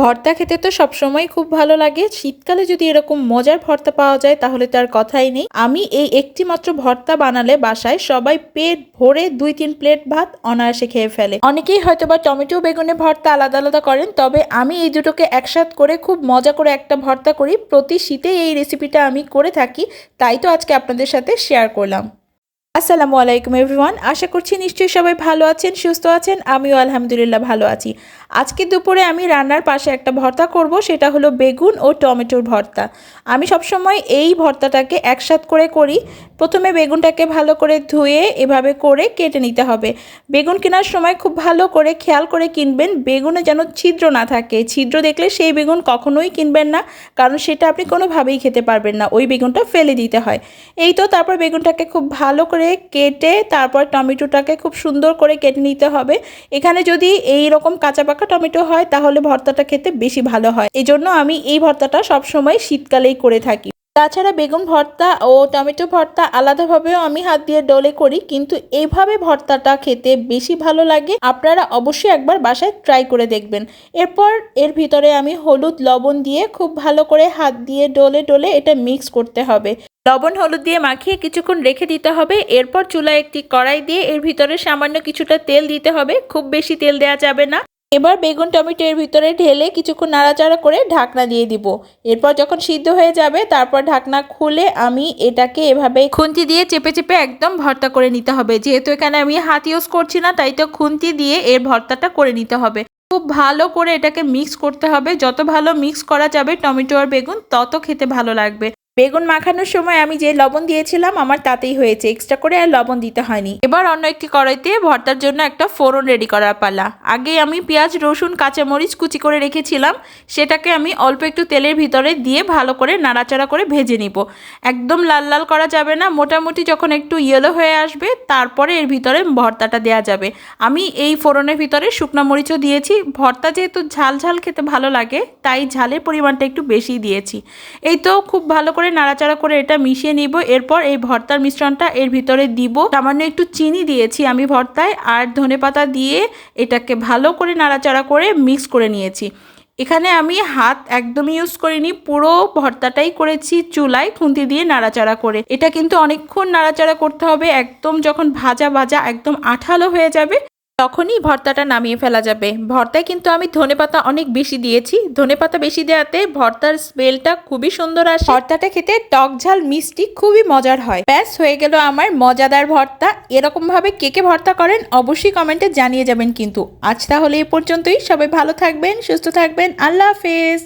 ভর্তা খেতে তো সবসময় খুব ভালো লাগে। শীতকালে যদি এরকম মজার ভর্তা পাওয়া যায়, তাহলে তার কথাই নেই। আমি এই একটি মাত্র ভর্তা বানালে বাসায় সবাই পেট ভরে দুই তিন প্লেট ভাত অনায়াসে খেয়ে ফেলে। অনেকেই হয়তো বা টমেটো বেগুনের ভর্তা আলাদা আলাদা করেন, তবে আমি এই দুটোকে একসাথ করে খুব মজা করে একটা ভর্তা করি। প্রতি শীতে এই রেসিপিটা আমি করে থাকি, তাই তো আজকে আপনাদের সাথে শেয়ার করলাম। আসসালামু আলাইকুম এভরিওয়ান, আশা করছি নিশ্চয়ই সবাই ভালো আছেন, সুস্থ আছেন, আমিও আলহামদুলিল্লাহ ভালো আছি। আজকে দুপুরে আমি রান্নার পাশে একটা ভর্তা করব, সেটা হলো বেগুন ও টমেটোর ভর্তা। আমি সবসময় এই ভর্তাটাকে একসাথ করে করি। প্রথমে বেগুনটাকে ভালো করে ধুয়ে এভাবে করে কেটে নিতে হবে। বেগুন কেনার সময় খুব ভালো করে খেয়াল করে কিনবেন, বেগুনে যেন ছিদ্র না থাকে। ছিদ্র দেখলে সেই বেগুন কখনোই কিনবেন না, কারণ সেটা আপনি কোনোভাবেই খেতে পারবেন না। ওই বেগুনটা ফেলে দিতে হয়। এই তো তারপর বেগুনটাকে খুব ভালো করে কেটে তারপর টমেটোটাকে খুব সুন্দর করে কেটে নিতে হবে। এখানে যদি এই রকম কাঁচা পাকা টমেটো হয়, তাহলে ভর্তাটা খেতে বেশি ভালো হয়। এজন্য আমি এই ভর্তাটা সবসময় শীতকালেই করে থাকি। তাছাড়া বেগুন ভর্তা ও টমেটো ভর্তা আলাদাভাবেও আমি হাত দিয়ে ডলে করি, কিন্তু এইভাবে ভর্তাটা খেতে বেশি ভালো লাগে। আপনারা অবশ্যই একবার বাসায় ট্রাই করে দেখবেন। এরপর এর ভিতরে আমি হলুদ লবণ দিয়ে খুব ভালো করে হাত দিয়ে ডলে ডলে এটা মিক্স করতে হবে। লবণ হলুদ দিয়ে মাখিয়ে কিছুক্ষণ রেখে দিতে হবে। এরপর চুলায় একটি কড়াই দিয়ে এর ভিতরে সামান্য কিছুটা তেল দিতে হবে। খুব বেশি তেল দেওয়া যাবে না। এবার বেগুন টমেটো এর ভিতরে ঢেলে কিছুক্ষণ নাড়াচাড়া করে ঢাকনা দিয়ে দিব। এরপর যখন সিদ্ধ হয়ে যাবে, তারপর ঢাকনা খুলে আমি এটাকে এভাবে খুন্তি দিয়ে চেপে চেপে একদম ভর্তা করে নিতে হবে। যেহেতু এখানে আমি হাত ইউজ করছি না, তাই তো খুন্তি দিয়ে এর ভর্তাটা করে নিতে হবে। খুব ভালো করে এটাকে মিক্স করতে হবে। যত ভালো মিক্স করা যাবে টমেটো আর বেগুন, তত খেতে ভালো লাগবে। বেগুন মাখানোর সময় আমি যে লবণ দিয়েছিলাম, আমার তাতেই হয়েছে। এক্সট্রা করে আর লবণ দিতে হয়নি। এবার অন্য একটি কড়াইতে ভর্তার জন্য একটা ফোড়ন রেডি করার পালা। আগে আমি পেঁয়াজ, রসুন, কাঁচামরিচ কুচি করে রেখেছিলাম। সেটাকে আমি অল্প একটু তেলের ভিতরে দিয়ে ভালো করে নাড়াচাড়া করে ভেজে নিব। একদম লাল লাল করা যাবে না। মোটামুটি যখন একটু ইয়েলো হয়ে আসবে, তারপরে এর ভিতরে ভর্তাটা দেওয়া যাবে। আমি এই ফোড়নের ভিতরে শুকনো মরিচও দিয়েছি। ভর্তা যেহেতু ঝাল ঝাল খেতে ভালো লাগে, তাই ঝালের পরিমাণটা একটু বেশি দিয়েছি। এই তো খুব ভালো করে নাড়াচাড়া করে এটা মিশিয়ে নিব। এরপর এই ভর্তার মিশ্রণটা এর ভিতরে দিব। সামান্য একটু চিনি দিয়েছি আমি ভর্তায় আর ধনেপাতা দিয়ে এটাকে ভালো করে নাড়াচাড়া করে মিক্স করে নিয়েছি। এখানে আমি হাত একদমই ইউজ করিনি, পুরো ভর্তাটাই করেছি চুলায় খুন্তি দিয়ে নাড়াচাড়া করে। এটা কিন্তু অনেকক্ষণ নাড়াচাড়া করতে হবে, একদম যখন ভাজা ভাজা একদম আঠালো হয়ে যাবে তখনই ভর্তাটা নামিয়ে ফেলা যাবে। ভর্তায় কিন্তু আমি ধনেপাতা অনেক বেশি দিয়েছি। ধনেপাতা বেশি দেওয়াতে ভর্তার স্মেলটা খুবই সুন্দর আসে। ভর্তাটা খেতে টক ঝাল, মিষ্টি খুবই মজার হয়। ব্যাস, হয়ে গেল আমার মজাদার ভর্তা। এরকম ভাবে কে কে ভর্তা করেন অবশ্যই কমেন্টে জানিয়ে যাবেন কিন্তু। আজ তাহলে এ পর্যন্তই। সবাই ভালো থাকবেন, সুস্থ থাকবেন। আল্লাহ হাফেজ।